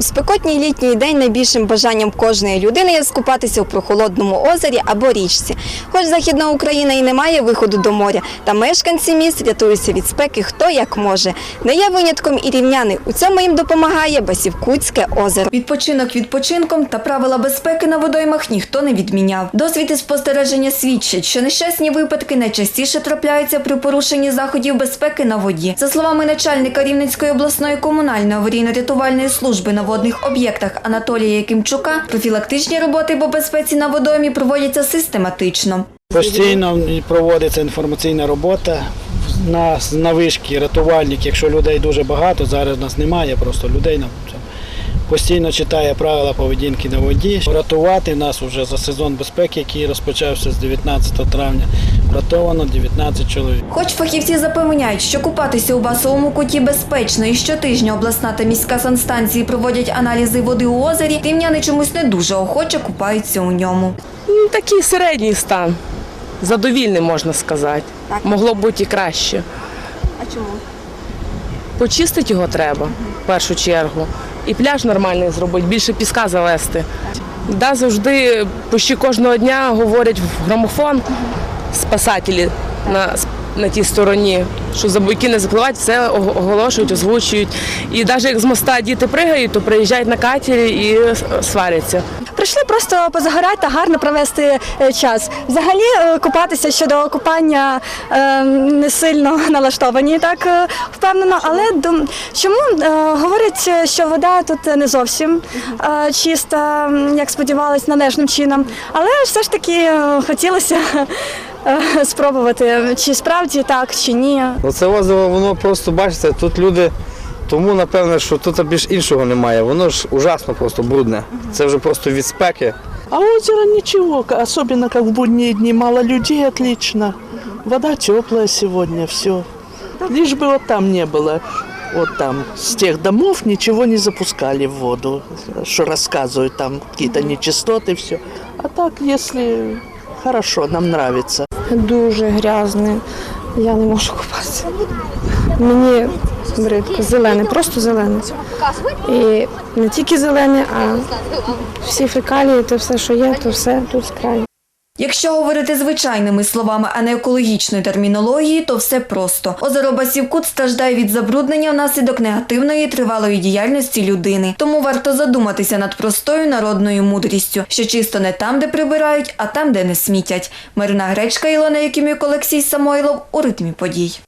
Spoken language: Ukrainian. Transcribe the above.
У спекотній літній день найбільшим бажанням кожної людини є скупатися у прохолодному озері або річці. Хоч Західна Україна і не має виходу до моря, та мешканці міст рятуються від спеки хто як може. Не є винятком і рівняни. У цьому їм допомагає Басівкутське озеро. Відпочинок відпочинком та правила безпеки на водоймах ніхто не відміняв. Досвід і спостереження свідчать, що нещасні випадки найчастіше трапляються при порушенні заходів безпеки на воді. За словами начальника Рівненської обласної комунальної аварійно-рятувальної служби на водних об'єктах Анатолія Якимчука, профілактичні роботи по безпеці на водоймі проводяться систематично. Постійно проводиться інформаційна робота. На, на вишки рятувальник, якщо людей дуже багато, зараз нас немає, просто людей нам. Постійно читає правила поведінки на воді. Рятувати нас вже за сезон безпеки, який розпочався з 19 травня, врятовано 19 чоловік. Хоч фахівці запевняють, що купатися у басовому куті безпечно і щотижня обласна та міська санстанції проводять аналізи води у озері, рівняни чомусь не дуже охоче купаються у ньому. Ну, Такий середній стан. Задовільний, можна сказати. Так. Могло б бути і краще. А чому? Почистити його треба в першу чергу. І пляж нормальний зробити, більше піска завести. Да, завжди почти кожного дня говорять в грамофон спасателі на, на тій стороні, що за буйки не запливають, все оголошують, озвучують. І навіть як з моста діти пригають, то приїжджають на катері і сваряться. Прийшли просто позагорати та гарно провести е, час. Взагалі е, купатися щодо купання е, не сильно налаштовані, так впевнено. Але чому говорять, що вода тут не зовсім чиста, як сподівались, належним чином. Але все ж таки хотілося спробувати, чи справді так, чи ні. Оце озеро, воно просто бачите, тут люди, тому напевне, що тут більш іншого немає. Воно ж ужасно просто брудне. Це вже просто від спеки. А озеро ничего, к- особенно как в будние дни, мало людей, отлично. Вода теплая сегодня, все. Лишь бы вот там не было, вот там, с тех домов ничего не запускали в воду, что рассказывают там какие-то нечистоты, все. А так, если хорошо, нам нравится. дуже грязне. Я не можу купатися. Мені бридко, зелене, просто зелене. І не тільки зелене, а всі фекалії, то все, що є, то все тут з краю. Якщо говорити звичайними словами, а не екологічної термінології, то все просто. Озеро Басівкут страждає від забруднення внаслідок негативної тривалої діяльності людини. Тому варто задуматися над простою народною мудрістю, що чисто не там, де прибирають, а там, де не смітять. Марина Гречка, Ілона Якимюк, Олексій Самойлов у ритмі подій.